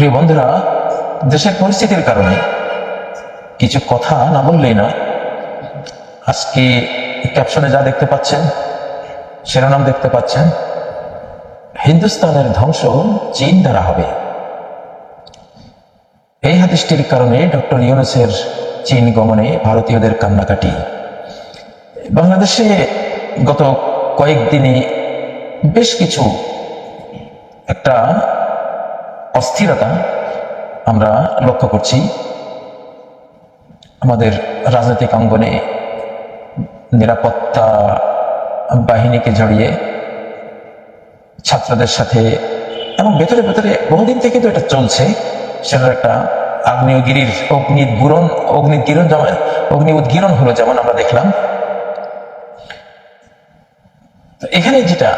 প্রিয় বন্ধুরা, দেশের পরিস্থিতির কারণে কিছু কথা না বললেই নয় আজকে ক্যাপশনে যা দেখতে পাচ্ছেন, শিরোনাম দেখতে পাচ্ছেন, হিন্দুস্তানের ধ্বংস চীন দ্বারা হবে। এই হাদিসটির কারণে ডক্টর ইউনুসের চীন গমনে ভারতীয়দের কান্নাকাটি। বাংলাদেশে গত কয়েকদিনে বেশ কিছু একটা অস্থিরতা আমরা লক্ষ্য করছি আমাদের রাজনৈতিক অঙ্গনে নিরাপত্তা বাহিনীকে জড়িয়ে ছাত্রদের সাথে এবং ভেতরে ভেতরে বহুদিন থেকে তো এটা চলছে, সেটার একটা আগ্নেয়গিরির অগ্নি গুরন অগ্নি গিরণ যেমন, অগ্নি উদ্গিরণ হলো যেমন আমরা দেখলাম। তো এখানে যেটা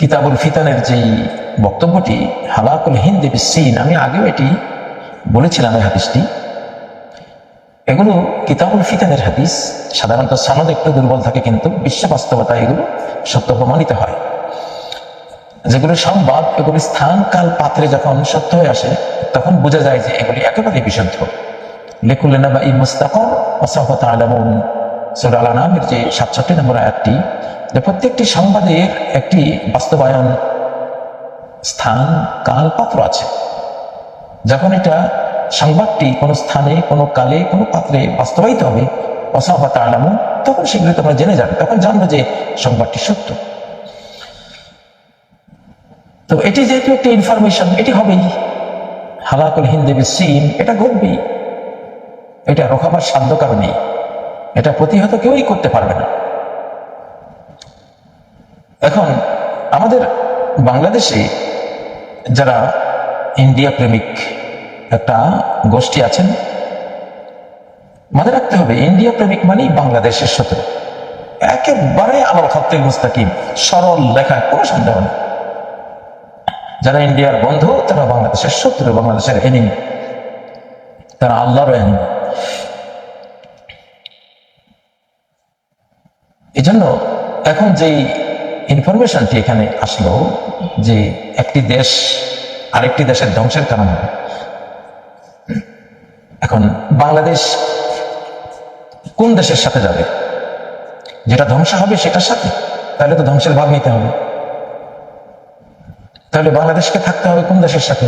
কিতাবুল ফিতানের যেই বক্তব্যটি, হালাকুল হিন্দ সিন, আমি আগেও এটি বলেছিলাম এই হাদিসটি। এগুলো কিতাবুল ফিতানের হাদিস, সাধারণত সনদ একটু দুর্বল থাকে কিন্তু বিশ্ব বাস্তবতা এগুলো সত্য প্রমাণিত হয়। যেগুলো সংবাদ, এগুলি স্থান, কাল, পাত্রে যখন সত্য হয়ে আসে, তখন বোঝা যায় যে এগুলি একেবারে বিশুদ্ধ। লেকুলেনা বা ই মুস্তাকর আলমন সুর আলা নামের যে সাতষট্টি নম্বর আয়াতটি প্রত্যেকটি সংবাদের একটি বাস্তবায়ন স্থান কাল পাত্র আছে। যখন এটা সংবাদটি কোনো স্থানে, কোনো কালে, কোনো পাত্রে বাস্তবায়িত হবে অসহত আলামন তখন সেগুলি তোমরা জেনে যাবে, তখন জানবে যে সংবাদটি সত্য। তো এটি যেহেতু একটি ইনফরমেশন এটি হবেই। হালাকুল হিন্দি সিন, এটা ঘটবেই। এটা রোখাবার সাধ্য কারণে। এটা প্রতিহত কেউই করতে পারবে না। এখন, আমাদের বাংলাদেশে যারা ইন্ডিয়া প্রেমিক একটা গোষ্ঠী আছেন মনে রাখতে হবে, ইন্ডিয়া প্রেমিক মানেই বাংলাদেশের শত্রু। একেবারে আলো খত্তে মুস্তাকিম সরল লেখা, কোনো সন্দেহ নেই। যারা ইন্ডিয়ার বন্ধু, তারা বাংলাদেশের শত্রু, বাংলাদেশের এনিমি তারা আল্লাহর এনিমি এই জন্য এখন যেই ইনফরমেশনটি এখানে আসলো যে একটি দেশ আরেকটি দেশের ধ্বংসের কারণ। হবে এখন বাংলাদেশ কোন দেশের সাথে যাবে? যেটা ধ্বংস হবে সেটার সাথে? তাহলে তো ধ্বংসের ভাগ নিতে হবে। তাহলে বাংলাদেশকে থাকতে হবে কোন দেশের সাথে?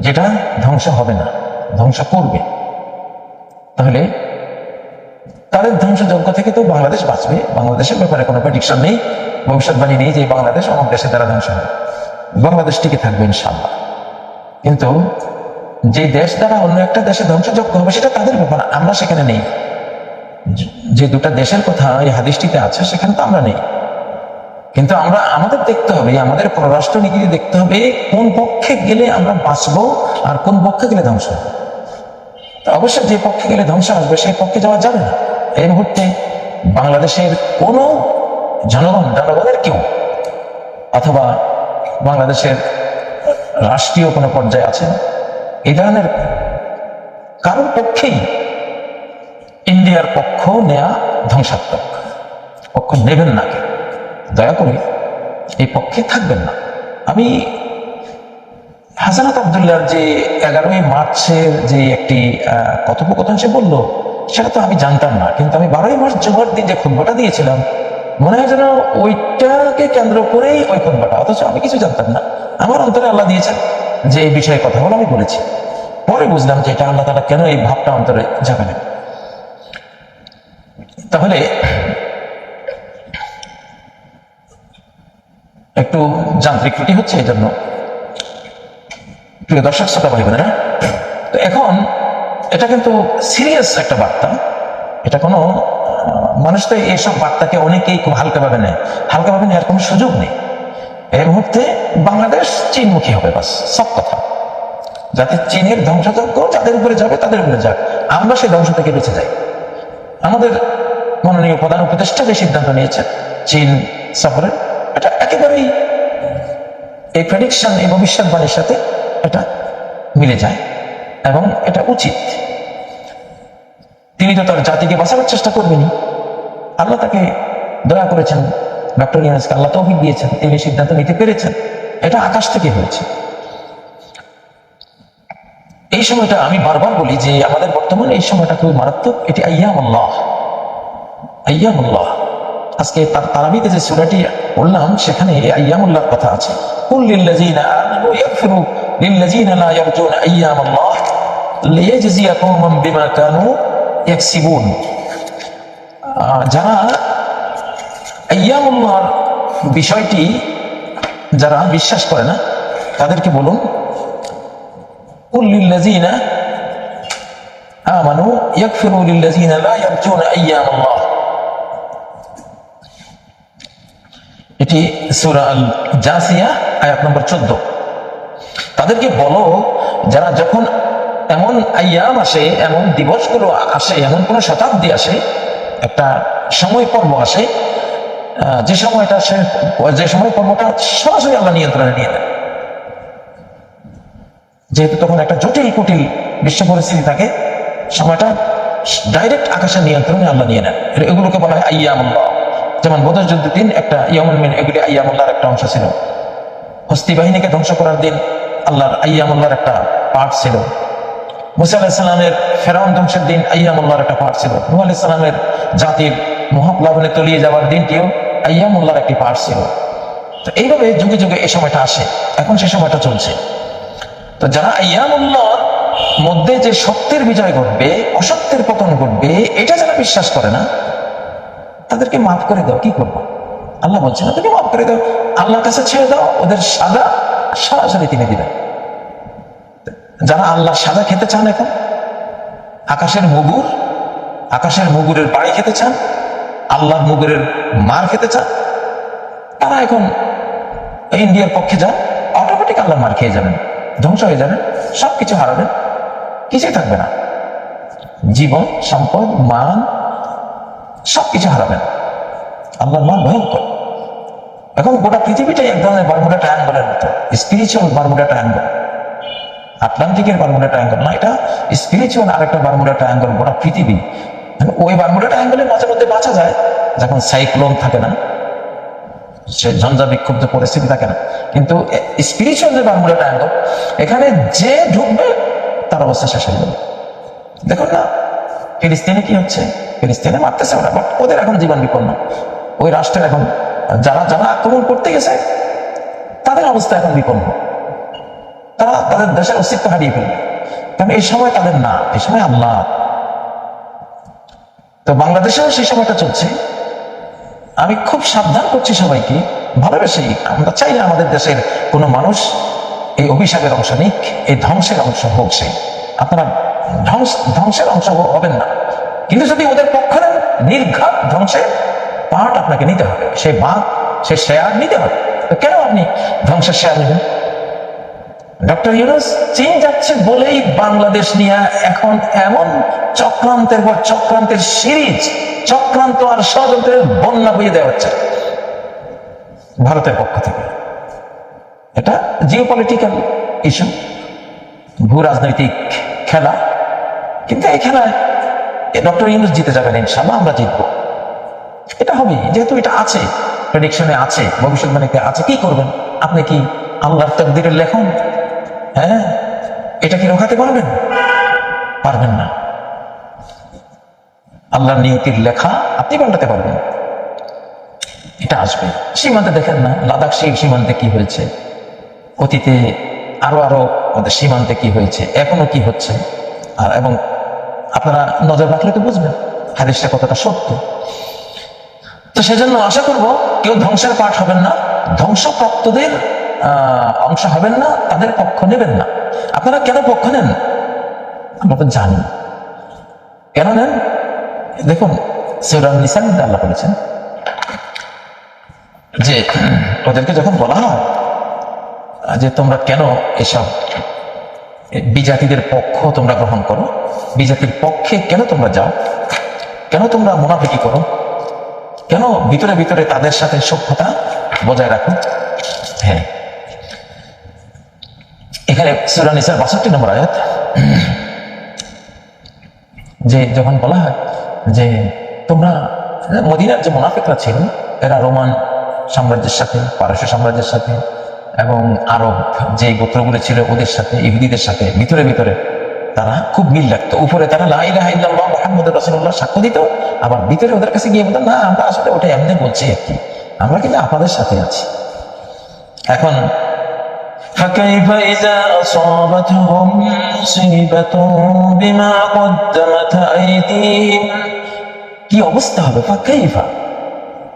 যেটা ধ্বংস হবে না, ধ্বংস করবে। তাহলে তাদের ধ্বংসযজ্ঞ থেকে তো বাংলাদেশ বাঁচবে। বাংলাদেশের ব্যাপারে কোনো প্রেডিকশন নেই। ভবিষ্যৎবাণী নেই যে বাংলাদেশ অমুক দেশের দ্বারা ধ্বংস হবে। বাংলাদেশ টিকে থাকবে ইনশাল্লাহ কিন্তু যে দেশ দ্বারা অন্য একটা দেশে ধ্বংসযোগ্য হবে সেটা তাদের ব্যাপার আমরা সেখানে নেই। যে দুটা দেশের কথা এই হাদিসটিতে আছে, সেখানে তো আমরা নেই। কিন্তু আমরা, আমাদের দেখতে হবে, আমাদের পররাষ্ট্র নীতিতে দেখতে হবে কোন পক্ষে গেলে আমরা বাঁচবো আর কোন পক্ষে গেলে ধ্বংস হবে। অবশ্যই যে পক্ষে গেলে ধ্বংস আসবে, সেই পক্ষে যাওয়া যাবে না। এই মুহূর্তে বাংলাদেশের কোনো জনগণ জনগণের কেউ? অথবা বাংলাদেশের রাষ্ট্রীয় কোনো পর্যায়ে আছেন? এই ধরনের কারোর পক্ষেই ইন্ডিয়ার পক্ষ নেয়া ধ্বংসাত্মক। পক্ষ নেবেন না কেউ। দয়া করে এই পক্ষে থাকবেন না। আমি হাসানাত আবদুল্লার যে এগারোই মার্চের যে একটি কথোপকথন সে বলল, সেটা তো আমি জানতাম না, কিন্তু আমি বারোই মার্চ জুমার দিন যে খুদ্বাটা দিয়েছিলাম মনে হয় যেন ওইটাকে কেন্দ্র করেই ওই খুদ্বাটা অথচ আমি কিছু জানতাম না। আমার অন্তরে আল্লাহ দিয়েছেন যে এই বিষয়ে কথা বলে আমি বলেছি। পরে বুঝলাম যে এটা আল্লাহ তালা কেন এই ভাবটা অন্তরে জাগালেন। তাহলে একটু যান্ত্রিক ত্রুটি হচ্ছে এই জন্য। প্রিয় দর্শক, শ্রোতা ভাই বোনেরা তো এখন এটা কিন্তু সিরিয়াস একটা বার্তা। এটা কোনো মানুষ তো এইসব বার্তাকে অনেকেই খুব হালকাভাবে নেয়। হালকাভাবে নেওয়ার কোনো সুযোগ নেই। এই মুহূর্তে বাংলাদেশ চীনমুখী হবে বাস, সব কথা। যাতে চীনের ধ্বংসযজ্ঞ যাদের উপরে যাবে, তাদের উপরে যাক। আমরা সেই ধ্বংস থেকে বেঁচে যাই। আমাদের মাননীয় প্রধান উপদেষ্টা যে সিদ্ধান্ত নিয়েছেন, চীন সফরের, এটা একেবারেই এই প্রেডিকশন এই ভবিষ্যৎবাণীর সাথে এটা মিলে যায় এবং এটা উচিত। তিনি তো তার জাতিকে বাঁচানোর চেষ্টা করবেনই। আল্লাহ তাকে দয়া করেছেন। ডক্টর ইউনুসকে আল্লাহ তৌফিক দিয়েছেন। তিনি সিদ্ধান্ত নিতে পেরেছেন, এটা আকাশ থেকে হয়েছে। এই সময়টা আমি বারবার বলি যে আমাদের বর্তমানে এই সময়টা খুবই মারাত্মক। এটি আল্লাহ আয়ামুল্লাহ আজকে তার তারাবিতে যে সুরাটি বললাম সেখানে আয়ামুল্লাহর কথা আছে। লিল্লাযিনা ইয়াকসিবুন। আহ, যারা আয়ামুল্লাহর বিষয়টি যারা বিশ্বাস করে না তাদেরকে বলুন কুল লিল্লাযিনা আমানু ইয়াগফিরু লিল্লাযিনা লা ইয়ারজুনা এটি সূরা আল জাসিয়া আয়াত নম্বর 14 তাদেরকে বলো যারা যখন এমন আইয়াম আসে, এমন দিবসগুলো আসে, এমন কোন শতাব্দী আসে, একটা সময় পর্ব আসে যে সময়টা সে, যে সময় পর্বটা সরাসরি আল্লাহ নিয়ন্ত্রণে নিয়ে নেয় যেহেতু তখন একটা জটিল কুটিল বিশ্ব পরিস্থিতি থাকে, সময়টা ডাইরেক্ট আকাশের নিয়ন্ত্রণে আল্লাহ নিয়ে নেন। এগুলোকে বলা হয় আইয়ামুল্লাহ যেমন বদর যুদ্ধের দিন একটা ইয়ামুল মিন, এগুলি আইয়ামুল্লাহর একটা অংশ ছিল। হস্তি বাহিনীকে ধ্বংস করার দিন আল্লাহর আইয়ামুল্লাহর একটা পার্ট ছিল। মুসা আলাহিসাল্লামের ফেরাউন ধ্বংসের দিন আইয়ামুল্লাহর একটা পার্ট ছিল। নূহ আলাইসাল্লামের জাতির মহাপ্লাবনে তলিয়ে যাওয়ার দিনটিও আইয়ামুল্লাহর একটি পার্ট ছিল। তো এইভাবে যুগে যুগে এই সময়টা আসে, এখন সে সময়টা চলছে। তো যারা আয়ামুল্লাহর মধ্যে যে সত্যের বিজয় ঘটবে, অসত্যের পতন ঘটবে, এটা যারা বিশ্বাস করে না, তাদেরকে মাফ করে দাও, কি করব? আল্লাহ বলছেন, ওদেরকে মাফ করে দাও, আল্লাহর কাছে ছেড়ে দাও, ওদের সাদা সরাসরি তিনি দিবেন। যারা আল্লাহ সাদা খেতে চান এখন? আকাশের মুগুর? আকাশের মুগুরের বাড়ি খেতে চান? আল্লাহর মুগুরের মার খেতে চান? তারা এখন ইন্ডিয়ার পক্ষে যান অটোমেটিক আল্লাহ মার খেয়ে যাবেন, ধ্বংস হয়ে যাবেন, সবকিছু হারাবেন, কিছুই থাকবে না। জীবন, সম্পদ, মান, সবকিছু হারাবেন। আল্লাহর মান ভয়ঙ্কর। এখন গোটা পৃথিবীটাই এক ধরনের বারমুডা ট্রায়াঙ্গলের মতো স্পিরিচুয়াল বারমুডা ট্রায়াঙ্গল আটলান্টিকের বারমুডা ট্রায়াঙ্গল না, এটা স্পিরিচুয়াল আরেকটা বারমুডা ট্রায়াঙ্গল গোটা পৃথিবী। মানে ওই বারমুডা ট্রায়াঙ্গলের মাঝে মধ্যে বাঁচা যায়, যখন সাইক্লোন থাকে না, সে ঝঞ্ঝা বিক্ষুব্ধ পরিস্থিতি থাকে না। কিন্তু স্পিরিচুয়াল যে বারমুডা ট্রায়াঙ্গল এখানে যে ঢুকবে, তার অবস্থা শেষ হয়ে যাবে। দেখুন না, ফিলিস্তিনে কি হচ্ছে? ফিলিস্তিনে মারতেছে ওরা বাট ওদের এখন জীবন বিপন্ন। ওই রাষ্ট্রের এখন, যারা যারা আক্রমণ করতে গেছে, তাদের অবস্থা এখন বিপন্ন। তারা তাদের দেশের অস্তিত্ব হারিয়ে ফেলবে। কারণ এই সময় তাদের না, এই সময় আল্লাহ। তো বাংলাদেশেও সেই সময়টা চলছে। আমি খুব সাবধান করছি সবাইকে, ভালোবেসে আমরা চাই না আমাদের দেশের কোনো মানুষ এই অভিশাপের অংশ নিক, এই ধ্বংসের অংশ হোক সে। আপনারা ধ্বংস, ধ্বংসের অংশ হবেন না। কিন্তু যদি ওদের পক্ষ নেন, নির্ঘাত ধ্বংসের পাঠ আপনাকে নিতে হবে। সেই বাঘ, সে শেয়ার নিতে হবে। তো কেন আপনি ধ্বংসের শেয়ার নেবেন? ডক্টর ইউনুস, চীন যাচ্ছে বলেই বাংলাদেশ নিয়ে এখন এমন চক্রান্তের পর চক্রান্তের সিরিজ, চক্রান্ত আর ষড়যন্ত্রের বন্যা বইয়ে দেওয়া হচ্ছে। ভারতের পক্ষ থেকে। এটা জিও পলিটিক্যাল ইস্যু ভূ রাজনৈতিক খেলা। কিন্তু এই খেলায় ডক্টর ইউনুস জিতে যাবেন ইনশাল্লাহ আমরা জিতবো। এটা হবে যেহেতু এটা আছে প্রেডিকশনে আছে, ভবিষ্যৎ ভবিষ্যৎবাণীতে আছে, কি করবেন? আপনি কি আল্লাহর তকদিরের লেখন হ্যাঁ? এটা কি রোখাতে পারবেন? পারবেন না। আল্লাহর নিয়তির লেখা আপনি পাল্টাতে পারবেন। এটা আসবে। সীমান্তে দেখেন না লাদাখ সেই সীমান্তে কি হয়েছে। অতীতে আরও আরও সীমান্তে কি হয়েছে, এখনও কি হচ্ছে। আর এবং আপনারা নজর রাখলে তো বুঝবেন, হাদিসটা কতটা সত্য। তো সেজন্য আশা করব, কেউ ধ্বংসের পাঠ হবেন না। ধ্বংসপ্রাপ্তদের অংশ হবেন না, তাদের পক্ষ নেবেন না। আপনারা কেন পক্ষ নেন? আমরা তো জানি। কেন নেন? দেখুন সৈরাম নিসান আল্লাহ বলেছেন যে, ওদেরকে যখন বলা হয় যে, তোমরা কেন এসব বিজাতিদের পক্ষ তোমরা গ্রহণ করো? বিজাতির পক্ষে কেন তোমরা যাও? কেন তোমরা মুনাফিকি করো? কেন ভিতরে ভিতরে তাদের সাথে সভ্যতা বজায় রাখো? হ্যাঁ। এখানে সুরানিসার বাষট্টি নম্বর আয়াত। যে যখন বলা হয় যে তোমরা মদিনার যে মুনাফিকরা ছিল, এরা রোমান সাম্রাজ্যের সাথে, পারস্য সাম্রাজ্যের সাথে এবং আরব যে গোত্রগুলো ছিল ওদের সাথে, ইহুদিদের সাথে, ভিতরে ভিতরে তারা খুব মিল রাখতো। উপরে তারা মোহাম্মদ রসুল্লাহ সাক্ষ্য দিত, আবার ভিতরে ওদের কাছে গিয়ে বলতো, না, আমরা আসলে ওটা এমনি বলছি আর কি। আমরা কিন্তু আপনাদের সাথে আছি। এখন فكيف إذا أصابتهم مصيبة بما قدمت أيديهم কি অবস্থা হবে ফাঁকাইফা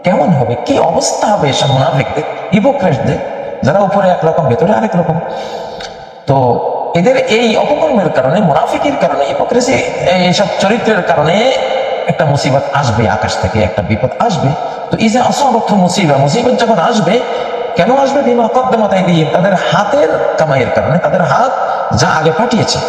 কেমন হবে কি অবস্থা হবে এসব মুনাফিকদের হিপোক্রেটদের যারা উপরে একরকম ভেতরে আরেক রকম তো এদের এই অপকর্মের কারণে মুনাফিকের কারণে হিপোক্রেসি এইসব চরিত্রের কারণে একটা মুসিবত আসবে আকাশ থেকে একটা বিপদ আসবে তো এই যে অসংরক্ষ মুসিবা মুসিবত যখন আসবে কেন আসবে? বিমা কদ্দমাতাই দিয়ে তাদের হাতের কামাইয়ের কারণে, তাদের হাত যা আগে পাঠিয়েছে,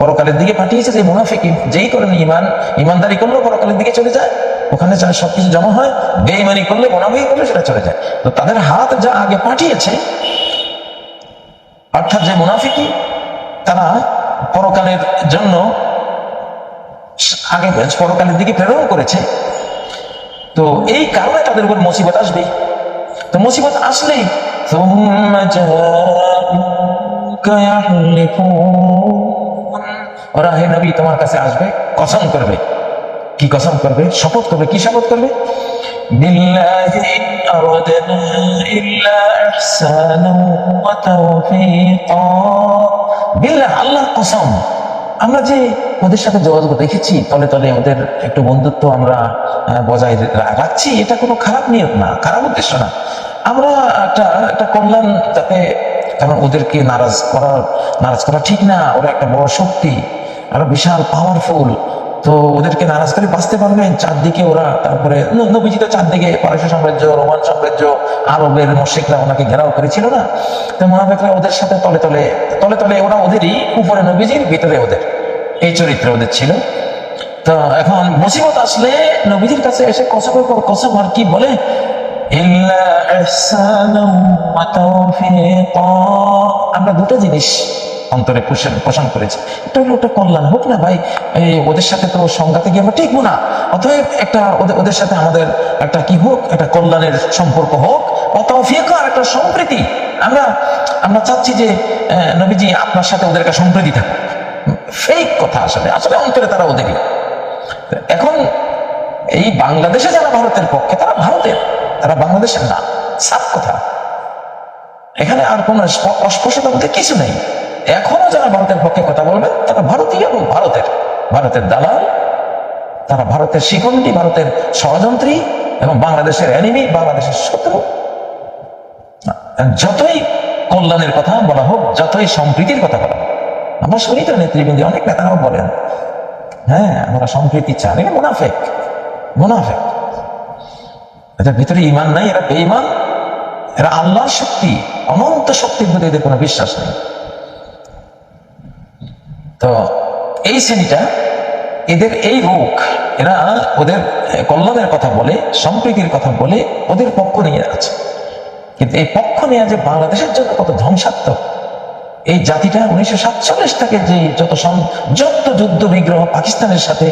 পরকালের দিকে পাঠিয়েছে যে মুনাফিকি যেই করেন ইমান ইমানদারি করলেও পরকালের দিকে চলে যায়। ওখানে যা সবকিছু জমা হয় বেইমানি করলে মুনাফিকি করলে সেটা চলে যায়। তো তাদের হাত যা আগে পাঠিয়েছে, অর্থাৎ যে মুনাফিকি তারা পরকালের জন্য আগে পরকালের দিকে প্রেরণ করেছে। তো এই কারণে তাদের উপর মুসিবত আসবে তো মুসিবত আসলেই। ওরা হে নবী, তোমার কাছে আসবে, কসম করবে। কি কসম করবে? শপথ করবে, কি শপথ করবে? আল্লাহ কসম। আমরা যে ওদের সাথে যোগাযোগ রেখেছি, তলে তলে ওদের একটু বন্ধুত্ব আমরা বজায় রাখছি, এটা কোনো খারাপ নিয়ত না, খারাপ উদ্দেশ্য না। আমরা একটা একটা কল্যাণ যাতে, কারণ ওদেরকে নারাজ করার, নারাজ করা ঠিক না, ওরা একটা বড় শক্তি একটা বিশাল পাওয়ারফুল তো ওদেরকে নারাজ করে বাঁচতে পারবেন চারদিকে ওরা তারপরে নবীজি তো চারদিকে পারস্য সাম্রাজ্য, রোমান সাম্রাজ্য, আরবের মশিকরা ওনাকে ঘেরাও করেছিল না। তো মহাবেকরা ওদের সাথে তলে তলে তলে তলে ওরা ওদেরই উপরে নবীজির, ভিতরে ওদের। এই চরিত্র ওদের ছিল। তো এখন মুসিবত আসলে নবীজির কাছে এসে কসমের পর কসম আর কি বলে? আমরা দুটো জিনিস অন্তরে পোষণ পোষণ করেছি। একটা হলো ওটা কল্যাণ হোক না ভাই, এই ওদের সাথে তো সংঘাতে গিয়ে আমরা টিকবো না। অতএব একটা ওদের সাথে আমাদের একটা কি হোক, একটা কল্যাণের সম্পর্ক হোক, অতফিক একটা সম্প্রীতি। আমরা আমরা চাচ্ছি যে নবীজি আপনার সাথে ওদের একটা সম্প্রীতি থাকুক। ফেক কথা আসলে আসলে অন্তরে তারা ওদেরই এখন এই বাংলাদেশে যারা ভারতের পক্ষে, তারা ভারতের, তারা বাংলাদেশের না। সাপ কথা। এখানে আর কোন স্প- অস্পষ্টতা বলতে কিছু নেই। এখনও যারা ভারতের পক্ষে কথা বলবেন, তারা ভারতীয় এবং ভারতের। ভারতের দালাল, তারা ভারতের শিখণ্ডী ভারতের ষড়যন্ত্রী এবং বাংলাদেশের এনিমি বাংলাদেশের শত্রু। যতই কল্যাণের কথা বলা হোক, যতই সম্প্রীতির কথা বলা হোক, আমরা শুনি তো নেতৃবৃন্দ অনেক নেতারাও বলেন হ্যাঁ আমরা সম্প্রীতি চান এটা মুনাফেক মুনাফেক। এদের ভিতরে ইমান নাই, এরা বেঈমান, এরা আল্লাহর শক্তি, অনন্ত শক্তির প্রতি এদের কোনো বিশ্বাস নেই। তো এই শ্রেণীটা এদের এই রোগ, এরা ওদের কল্যাণের কথা বলে, সম্প্রীতির কথা বলে ওদের পক্ষ নিয়ে আছে। কিন্তু এই পক্ষ নেওয়া যে বাংলাদেশের জন্য কত ধ্বংসাত্মক, এই জাতিটা উনিশশো সাতচল্লিশ থেকে যে যত যত যুদ্ধ বিগ্রহ পাকিস্তানের সাথে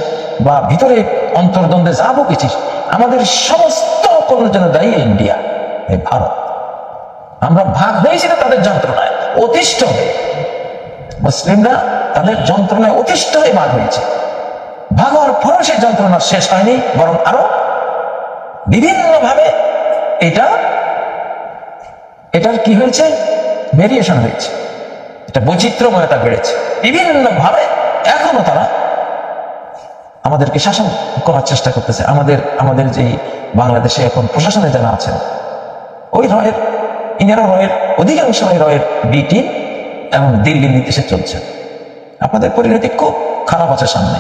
বা ভিতরে অন্তর্দ্বন্দ্বে যাব কিছু, আমাদের সমস্ত অপরের জন্য দায়ী ইন্ডিয়া, এই ভারত। আমরা ভাগ হয়েছিল তাদের যন্ত্রণায়, অতিষ্ঠ হয়ে। মুসলিমরা তাদের যন্ত্রণায় অতিষ্ঠ হয়ে ভাগ হয়েছে। ভাগ হওয়ার পরেও সেই যন্ত্রণা শেষ হয়নি, বরং আরও বিভিন্নভাবে এটা, এটার কি হয়েছে? ভেরিয়েশন হয়েছে। এটা বৈচিত্র্যময়তা বেড়েছে। বিভিন্ন ভাবে এখনও তারা আমাদেরকে শাসন করার চেষ্টা করতেছে। আমাদের আমাদের যে বাংলাদেশে এখন প্রশাসনে যারা আছেন, ওই রয়ের ইনারা রয়ের, অধিকাংশ রয়ের বি টিম এবং দিল্লির নির্দেশে চলছে। আপনাদের পরিণতি খুব খারাপ আছে সামনে।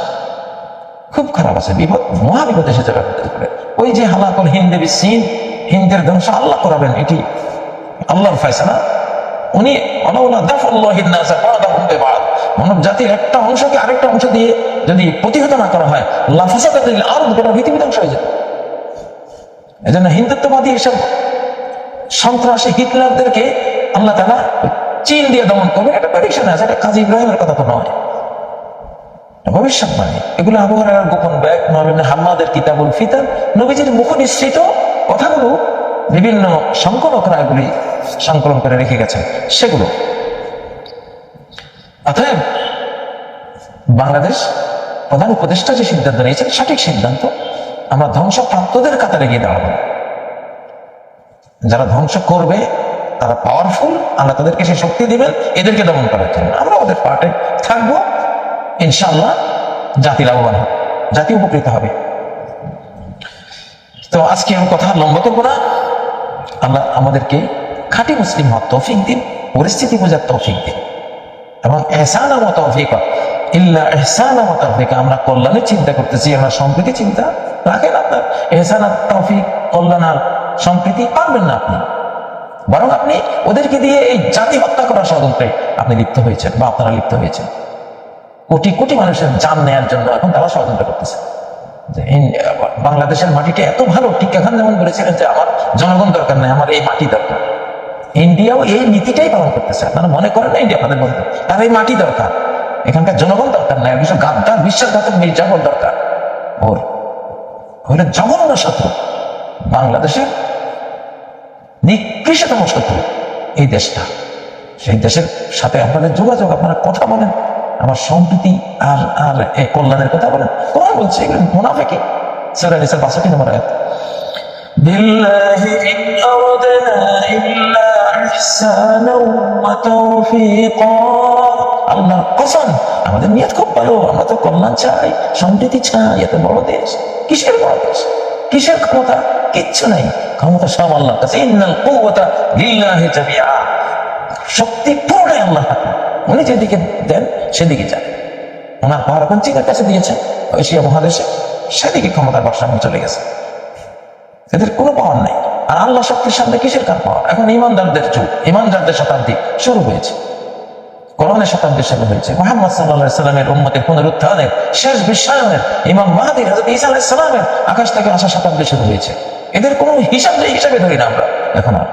খুব খারাপ আছে। বিপদ মহা বিপদ এসে যাবে আপনাদের উপরে। ওই যে হালাকুল হিন্দে বিসিন হিন্দের ধ্বংস আল্লাহ করাবেন, এটি আল্লাহর ফয়সালা। উনি মানব জাতির একটা অংশকে আরেকটা অংশ দিয়ে যদি প্রতিহত না করা হয় লাফাসাদাতিল আরদ, গোটা পৃথিবী ধ্বংস হয়ে যেত এজন্য হিন্দুত্ববাদী এসব সন্ত্রাসী হিটলারদেরকে আল্লাহ তালা চীন দিয়ে দমন করবে এটা প্রেডিকশন আছে, এটা কাজী ইব্রাহিমের কথা তো নয়। ভবিষ্যৎবাণী। এগুলো আবহাওয়ার গোপন ব্যাগ, নবীন হাম্মাদের কিতাবুল ফিতার নবীজির মুখ নিঃসৃত কথাগুলো বিভিন্ন সংকলকরা এগুলি সংকলন করে রেখে গেছেন। সেগুলো। অতএব, বাংলাদেশ প্রধান উপদেষ্টা যে সিদ্ধান্ত নিয়েছেন, সঠিক সিদ্ধান্ত আমরা ধ্বংসপ্রাপ্তদের কাতারে গিয়ে দাঁড়াবো। যারা ধ্বংস করবে তারা পাওয়ারফুল আল্লাহ তাদেরকে সেই শক্তি দিবেন, এদেরকে দমন করার জন্য। আমরা ওদের পার্টে থাকব ইনশাল্লাহ জাতি লাভবান হবে, জাতি উপকৃত হবে। তো আজকে আমি কথা লম্বা করব না। আল্লাহ আমাদেরকে খাঁটি মুসলিম হওয়ার তৌফিক দিন, পরিস্থিতি বোঝার তৌফিক দিন। এবং এহসান ও তৌফিক, ইল্লা এহসান তৌফিক, আমরা কল্যাণের চিন্তা করতেছি, আমরা সম্প্রীতি চিন্তা রাখেন আপনার। এহসান আর তৌফিক, কল্যাণ আর সম্প্রীতি পারবেন না আপনি। বরং আপনি ওদেরকে দিয়ে এই জাতি হত্যা করার ষড়যন্ত্রে আপনি লিপ্ত হয়েছেন বা আপনারা লিপ্ত হয়েছেন। কোটি কোটি মানুষের জান নেয়ার জন্য এখন তারা ষড়যন্ত্র করতেছে। বাংলাদেশের মাটিটা এত ভালো টিক্কা খান যেমন বলেছিলেন যে আমার জনগণ দরকার নেই, আমার এই মাটি দরকার। ইন্ডিয়াও এই নীতিটাই পালন করতেছে। আপনারা মনে করেন না ইন্ডিয়া আপনাদের বন্ধু তার এই মাটি দরকার। এখানকার জনগণ দরকার নাই বিশ্ব গাদ্দার, বিশ্বাসঘাতক মির্জাফর দরকার। ওর হইলে জঘন্য শত্রু। বাংলাদেশের নিকৃষ্টতম শত্রু এই দেশটা সেই দেশের সাথে আপনাদের যোগাযোগ আপনারা কথা বলেন আমার সম্প্রীতি আর আর এই কল্যাণের কথা বলেন কোরআন বলছে এগুলো মুনাফেকি সুরা নিসার বাষট্টি নম্বর আয়াত بالله إن أردنا إلا إحسانا وتوفيقا আল্লাহর কসম আমাদের নিয়ত খুব ভালো আমরা তো কল্যাণ চাই সম্প্রীতি চাই এত বড় দেশ কিসের বড় দেশ কিসের ক্ষমতা কিচ্ছু নাই। ক্ষমতা সব আল্লাহর কাছে। ইন্নাল কুওয়াতা লিল্লাহি জামিআ। শক্তি পুরোটাই আল্লাহ উনি যেদিকে দেন, সেদিকে যান। ওনার এখন কাছে দিয়েছেন এশিয়া মহাদেশে, সেদিকে ক্ষমতার ভারসাম্য চলে গেছে। এদের কোনো পাওয়ার নাই। আর আল্লাহ শক্তির সামনে কিসের কার পাওয়ার? এখন ইমানদারদের যুগ। ইমানদারদের শতাব্দী শুরু হয়েছে। কোরআনের শতাব্দী শুরু হয়েছে। মোহাম্মদ সাল্লাহ সাল্লামের উম্মতের পুনরুত্থানের শেষ বিশ্বায়নের ইমাম মাহাদির হাজরত ঈসা আলাইহিস আকাশ থেকে আসা শতাব্দী শুরু হয়েছে। এদের কোনো হিসাব নেই, হিসাবে ধরি না আমরা। এখন আর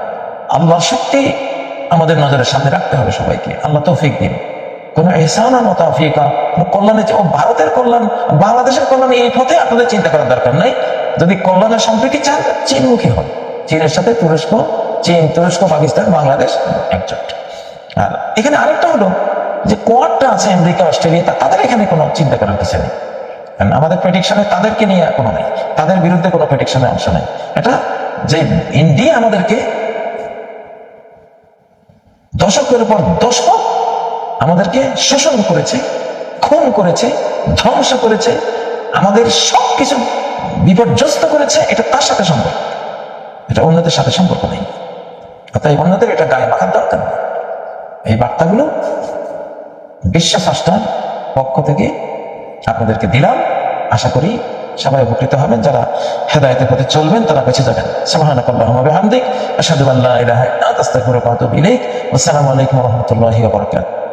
আল্লাহর শক্তি আমাদের নজরের সামনে রাখতে হবে সবাইকে। আল্লাহ তৌফিক দিন। কোন এহসান মোতাফিকা কল্যাণে ও ভারতের কল্যাণ, বাংলাদেশের কল্যাণ, এই পথে আপনাদের চিন্তা করার দরকার নাই। যদি কল্যাণের সম্প্রীতি চান, চীনমুখী হন। চীনের সাথে তুরস্ক, চীন, তুরস্ক, পাকিস্তান, বাংলাদেশ একজোট। আর এখানে আরেকটা হলো যে, কোয়াডটা আছে আমেরিকা, অস্ট্রেলিয়া তাদের এখানে কোনো চিন্তা করার কিছু নেই। আমাদের প্রেডিকশনে তাদেরকে নিয়ে কোনো নেই। তাদের বিরুদ্ধে কোনো প্রেডিকশনে অংশ নেই। এটা যে ইন্ডিয়া আমাদেরকে দশকের পর দশক আমাদেরকে শোষণ করেছে, খুন করেছে, ধ্বংস করেছে, আমাদের সব কিছু বিপর্যস্ত করেছে, এটা তার সাথে সম্পর্ক। এটা অন্যদের সাথে সম্পর্ক নেই। তাই অন্যদের এটা গায়ে মাখার দরকার এই বার্তাগুলো বিশ্ব পক্ষ থেকে আপনাদেরকে দিলাম, আশা করি সবাই উপকৃত হবেন। যারা হেদায়তের পথে চলবেন, তারা বেঁচে যাবেন। সুবহানাক আল্লাহুম্মা বিহামদিক, আশহাদু আসসালামু আলাইকুম